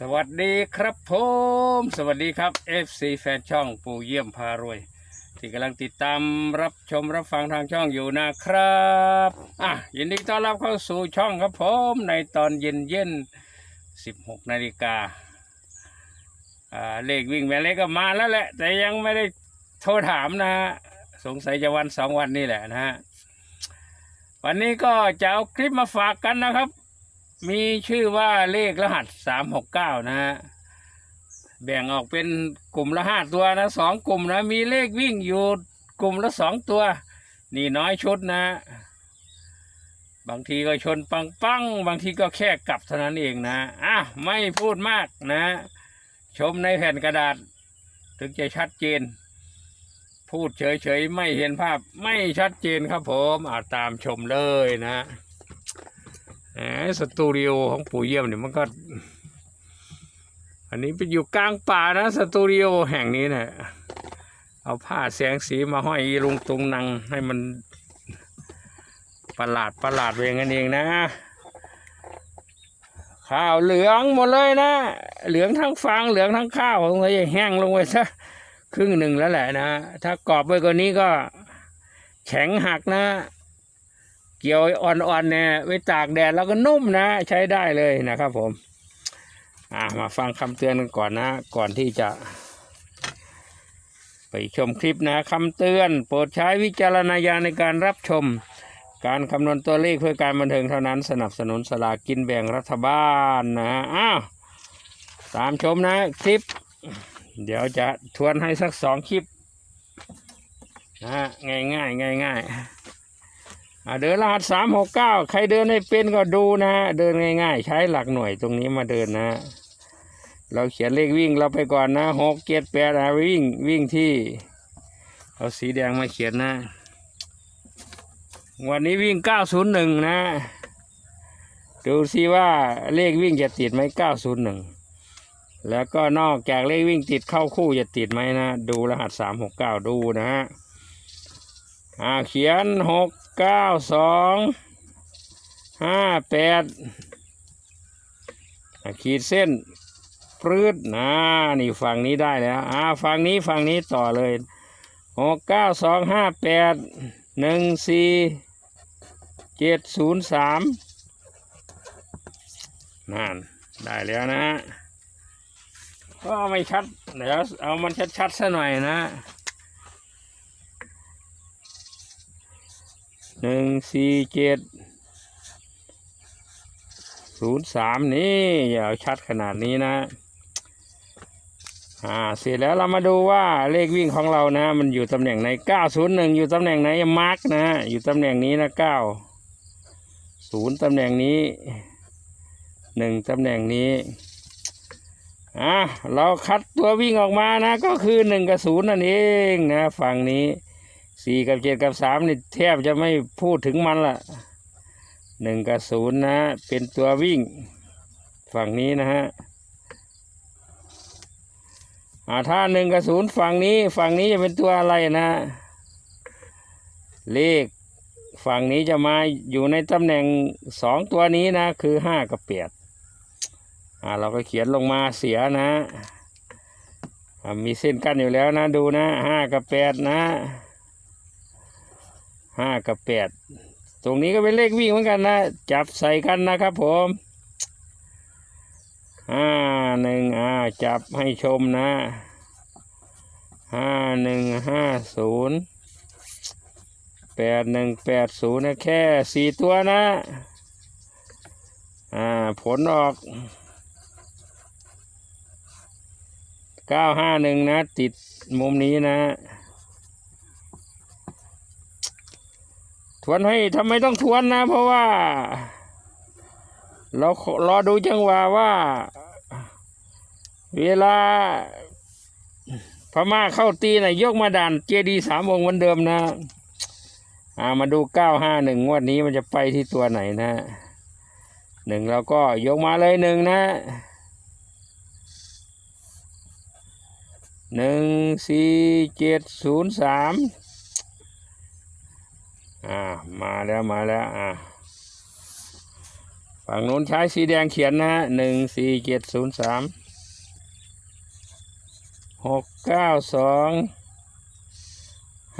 สวัสดีครับผมสวัสดีครับ FC แฟนช่องปู่เยี่ยมพารวย ที่กำลังติดตามรับชมรับฟังทางช่องอยู่นะครับอะยินดีต้อนรับเข้าสู่ช่องครับผมในตอนเย็นเย็น16นาฬิกาอ่าเลขวิ่งแม่เล็กก็มาแล้วแหละ แต่ยังไม่ได้โทรถามนะฮะสงสัยจะวันสองวันนี่แหละนะฮะวันนี้ก็จะเอาคลิปมาฝากกันนะครับ มีชื่อว่าเลขรหัสสามหกเก้านะฮะแบ่งออกเป็นกลุ่มละห้าตัวนะสองกลุ่มนะ มีเลขวิ่งอยู่กลุ่มละสองตัว นี่น้อยชุดนะ บางทีก็ชนปังปังบางทีก็แค่กลับเท่านั้นเองนะอะไม่พูดมากนะ ชมในแผ่นกระดาษ ถึงจะชัดเจน พูดเฉยๆ ไม่เห็นภาพไม่ชัดเจนครับผมอาตามชมเลยนะ สตูดิโอของปู่เยี่ยมเนี่ยมันก็ อันนี้เป็นอยู่กลางป่านะสตูดิโอแห่งนี้เนะเอาผ้าแสงสีมาห้อยลุงตุงนังให้มันประหลาดประหลาดเองกันเองนะ ข้าวเหลืองหมดเลยนะ เหลืองทั้งฟางเหลืองทั้งข้าวคงจะแห้งลงไปซะครึ่งหนึ่งแล้วแหละนะ ถ้ากรอบไปกว่านี้ก็แข็งหักนะ เกี่ยวอ่อนๆเนี่ยไว้ตากแดดแล้วก็นุ่มนะใช้ได้เลยนะครับผม อ่ามาฟังคำเตือนกันก่อนนะ ก่อนที่จะ ไปชมคลิปนะคำเตือนโปรดใช้วิจารณญาณในการรับชม การคำนวณตัวเลขเพื่อการบันเทิงเท่านั้นสนับสนุนสลากกินแบ่งรัฐบาลนะอ้าวตามชมนะคลิป เดี๋ยวจะทวนให้สักสองคลิปนะง่ายง่ายง่ายง่ายๆ เดินรหัสสามหกเก้าใครเดินให้เป็นก็ดูนะฮะเดินง่ายๆ ใช้หลักหน่วยตรงนี้มาเดินนะ เราเขียนเลขวิ่งเราไปก่อนนะหกเจ็ดแปดอะวิ่งวิ่งที่ เอาสีแดงมาเขียนนะ วันนี้วิ่งเก้าศูนย์หนึ่งนะ ดูซิว่าเลขวิ่งจะติดไหมเก้าศูนย์หนึ่งแล้วก็นอกจากเลขวิ่งติดเข้าคู่จะติดไหมนะ ดูรหัสสามหกเก้าดูนะฮะอ่าเขียนหก เก้าสองห้าแปดขีดเส้นปรืดนะนี่ฝั่งนี้ได้แล้วอ่าฝั่งนี้ฝั่งนี้ต่อเลยหกเก้าสองห้าแปดหนึ่งสี่เจ็ดศูนย์สามนั่นได้แล้วนะก็ไม่ชัดเดี๋ยวเอามันชัดๆซะหน่อยนะ หนึ่งสี่เจ็ดศูนย์สามนี่อย่าเอาชัดขนาดนี้นะ อ่า เสร็จแล้วเรามาดูว่าเลขวิ่งของเรานะ มันอยู่ตำแหน่งไหนเก้าศูนย์หนึ่งอยู่ตำแหน่งไหนมาร์กนะ อยู่ตำแหน่งนี้นะเก้าศูนย์ตำแหน่งนี้หนึ่งตำแหน่งนี้อะเราคัดตัววิ่งออกมานะ ก็คือหนึ่งกับศูนย์นั่นเองนะ ฝั่งนี้ สี่กับเจ็ดกับสามนี่แทบจะไม่พูดถึงมันละหนึ่งกับศูนย์นะเป็นตัววิ่งฝั่งนี้นะฮะอ่าถ้าหนึ่งกับศูนย์ฝั่งนี้ฝั่งนี้จะเป็นตัวอะไรนะ เลขฝั่งนี้จะมาอยู่ในตำแหน่งสองตัวนี้นะ คือห้ากับแปดอ่าเราก็เขียนลงมาเสียนะ มีเส้นกั้นอยู่แล้วนะดูนะห้ากับแปดนะ ห้ากับแปดตรงนี้ก็เป็นเลขวิ่งเหมือนกันนะ จับใส่กันนะครับผมห้าหนึ่งอ่าจับให้ชมนะห้าหนึ่งห้าศูนย์แปดหนึ่งแปดศูนย์นะแค่สี่ตัวนะอ่าผลออกเก้าห้าหนึ่งนะ ติดมุมนี้นะ ทวนให้ทำไมต้องทวนนะ เพราะว่า เราขอรอดูจังหวะว่า เวลาพม่าเข้าตีนะยกมาด่านเจดีสามองค์เหมือนเดิมนะ อ่ามาดูเก้าห้าหนึ่งงวดนี้มันจะไปที่ตัวไหนนะหนึ่งเราก็ยกมาเลยหนึ่งนะหนึ่งสี่เจ็ดศูนย์สาม อ่ามาแล้วมาแล้วอ่าฝั่งนู้นใช้สีแดงเขียนนะฮะหนึ่งสี่เจ็ดศูนย์สามหกเก้าสอง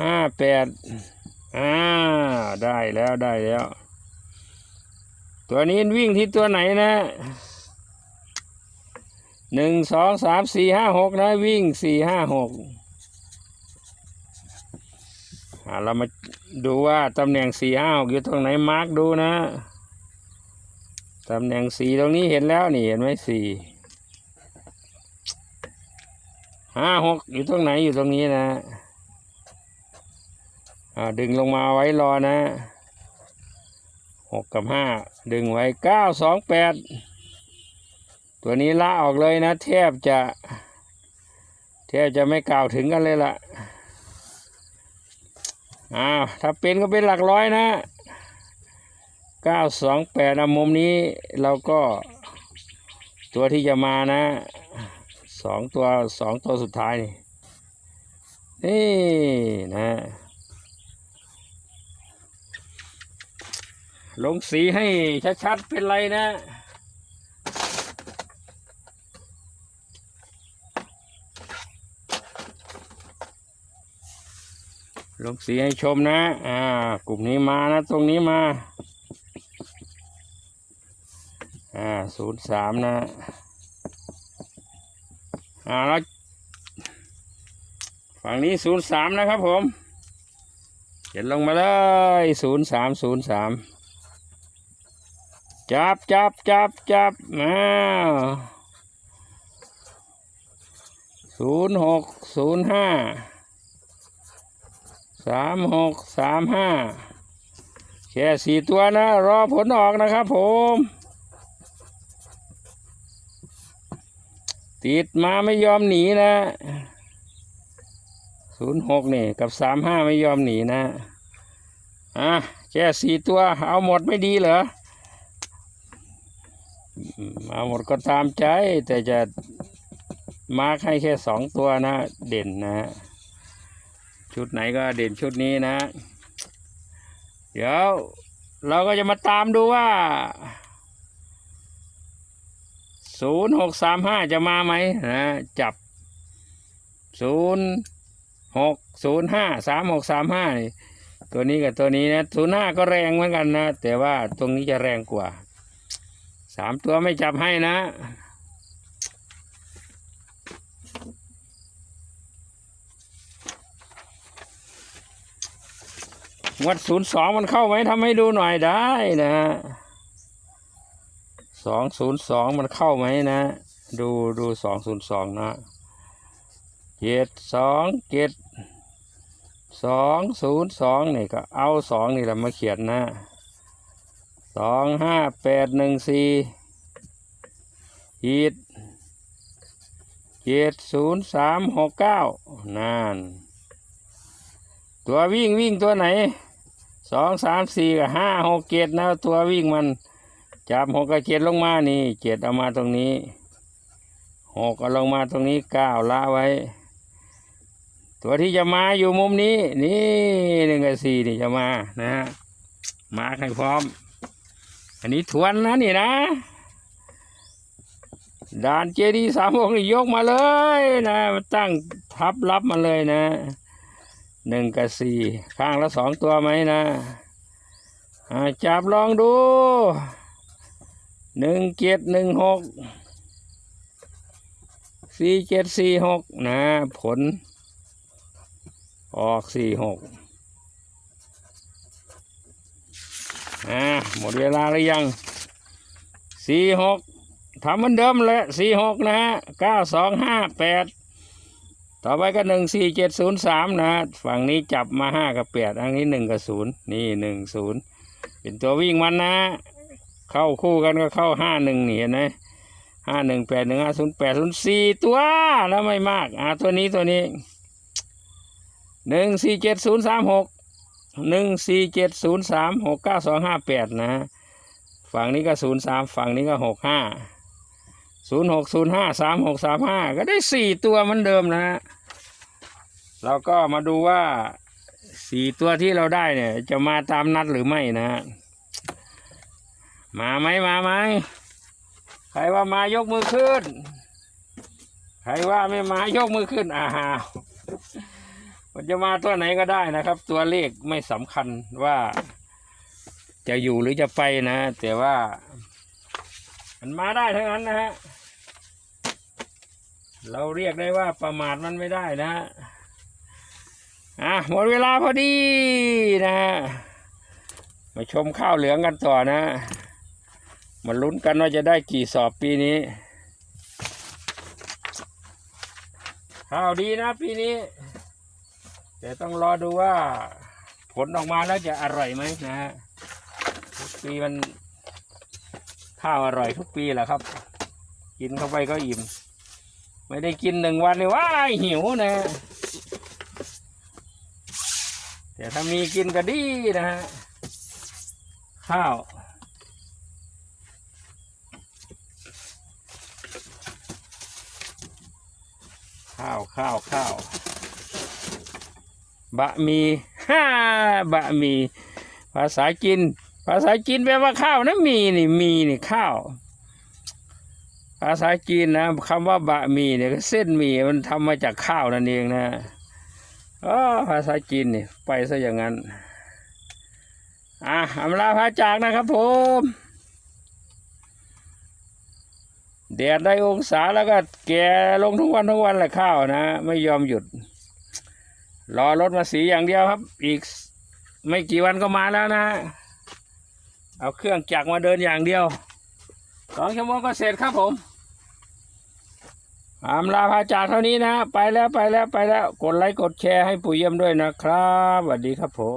ห้าแปดอ่าได้แล้วได้แล้ว ตัวนี้วิ่งที่ตัวไหนนะหนึ่งสองสามสี่ห้าหกนะ วิ่งสี่ห้าหก เรามาดูว่าตำแหน่งสี่ห้าอยู่ตรงไหนมาร์กดูนะ ตำแหน่งสีตรงนี้เห็นแล้วนี่เห็นไหมสี่ห้าหกอยู่ตรงไหนอยู่ตรงนี้นะอ่าดึงลงมาไว้รอนะหกกับห้าดึงไว้เก้าสองแปดตัวนี้ละออกเลยนะแทบจะ แทบจะไม่กล่าวถึงกันเลยล่ะ อ้าวถ้าเป็นก็เป็นหลักร้อยนะเก้าสองแปดมุมนี้เราก็ตัวที่จะมานะสองตัวสองตัวสุดท้าย นี่นี่นะลงสีให้ชัดๆเป็นไรนะ ลงสีให้ชมนะ อ่า กลุ่มนี้มานะ ตรงนี้มา อ่าศูนย์สามนะ อ่าแล้วฝั่งนี้ศูนย์สามนะครับผม เขียนลงมาเลยศูนย์สามศูนย์สามจับจับจับจับมาศูนย์หกศูนย์ห้า สามหกสามห้าแค่สี่ตัวนะ รอผลออกนะครับผม ติดมาไม่ยอมหนีนะศูนย์หกนี่กับสามห้าไม่ยอมหนีนะ อะแค่สี่ตัว เอาหมดไม่ดีเหรอมเอาหมดก็ตามใจแต่จะมาร์คให้แค่สองตัวนะ เด่นนะ ชุดไหนก็เด่นชุดนี้นะ เดี๋ยวเราก็จะมาตามดูว่าศูนย์หกสามห้าจะมาไหมนะจับศูนย์หกศูนย์ห้าสามหกสามห้าตัวนี้กับตัวนี้นะศูนย์ห้าก็แรงเหมือนกันนะ แต่ว่าตรงนี้จะแรงกว่าสามตัวไม่จับให้นะ งวดศูนย์สองมันเข้าไหมทำให้ดูหน่อยได้นะฮะสองศูนย์สองมันเข้าไหมนะ ดูดูสองศูนย์สองนะเจ็ดสองเจ็ดสองศูนย์สองนี่ก็เอาสองนี่แหละมาเขียนนะสองห้าแปดหนึ่งสี่ขีดเจ็ดศูนย์สามหกเก้านั่นตัววิ่งวิ่งตัวไหน สองสามสี่กับห้าหกเจ็ดนะตัววิ่งมันจับหกกับเจ็ดลงมานี่เจ็ดเอามาตรงนี้หกเอาลงมาตรงนี้เก้าละไว้ ตัวที่จะมาอยู่มุมนี้ นี่หนึ่งกับสี่นี่จะมานะฮะมาให้พร้อม อันนี้ทวนนะนี่นะด่านเจดีสามองนี่ยกมาเลยนะตั้งทับรับมาเลยนะ หนึ่งกับสี่ข้างละสองตัวไหมนะจับลองดูหนึ่งเจ็ดหนึ่งหกสี่เจ็ดสี่หกนะ ผล ออกสี่หกอ่าหมดเวลาหรือยังสี่หกทำเหมือนเดิมเลยสี่หกนะฮะเก้าสองห้าแปด ต่อไปก็หนึ่งสี่เจ็ดศูนย์สามนะฝั่งนี้จับมาห้ากับแปดอันนี้หนึ่งกับศูนย์นี่หนึ่งศูนย์เป็นตัววิ่งมันนะ เข้าคู่กันก็เข้าห้าหนึ่งนี่เห็นไหมห้าหนึ่งแปดหนึ่งห้าศูนย์แปดศูนย์สี่ตัวแล้วไม่มากอ่าตัวนี้ตัวนี้หนึ่งสี่เจ็ดศูนย์สามหกหนึ่งสี่เจ็ดศูนย์สามหกเก้าสองห้าแปดนะ ฝั่งนี้ก็ศูนย์สามฝั่งนี้ก็หกห้า ศูนย์หกศูนย์ห้าสามหกสามห้าก็ได้สี่ตัวเหมือนเดิมนะฮะเราก็มาดูว่าสี่ตัวที่เราได้เนี่ย จะมาตามนัดหรือไม่นะฮะมาไหมมาไหมใครว่ามายกมือขึ้น ใครว่าไม่มายกมือขึ้นอ้าวมันจะมาตัวไหนก็ได้นะครับ ตัวเลขไม่สำคัญว่า จะอยู่หรือจะไปนะ แต่ว่า มันมาได้ทั้งนั้นนะฮะ เราเรียกได้ว่าประมาทมันไม่ได้นะฮะอะหมดเวลาพอดีนะฮะมาชมข้าวเหลืองกันต่อนะมาลุ้นกันว่าจะได้กี่สอบปีนี้ ข้าวดีนะปีนี้ แต่ต้องรอดูว่า ผลออกมาแล้วจะอร่อยไหมนะฮะทุกปีมันข้าวอร่อยทุกปีแหละครับ กินเข้าไปก็อิ่ม ไม่ได้กินหนึ่งวันเลยว้ายหิวนะแต่ถ้ามีกินก็ดีนะฮะข้าวข้าวข้าวข้าวบะหมีฮ่าบะหมี ภาษาจีนภาษาจีนแปลว่าข้าวนะมีนี่มีนี่ข้าว ภาษาจีนนะคำว่าบะหมี่เนี่ยเส้นหมี่มันทำมาจากข้าวนั่นเองนะอ๋อภาษาจีนเนี่ยไปซะอย่างนั้นอะอำลาพาจากนะครับผมแดดได้องศาแล้วก็แก่ลงทุกวันทุกวันแหละข้าวนะ ไม่ยอมหยุด รอรถมาสีอย่างเดียวครับ อีกไม่กี่วันก็มาแล้วนะ เอาเครื่องจักรมาเดินอย่างเดียว สองชั่วโมงก็เสร็จครับผมอามลาพาจากเท่านี้นะ ไปแล้วไปแล้วไปแล้ว กดไลค์กดแชร์ให้ปู่เยี่ยมด้วยนะครับสวัสดีครับผม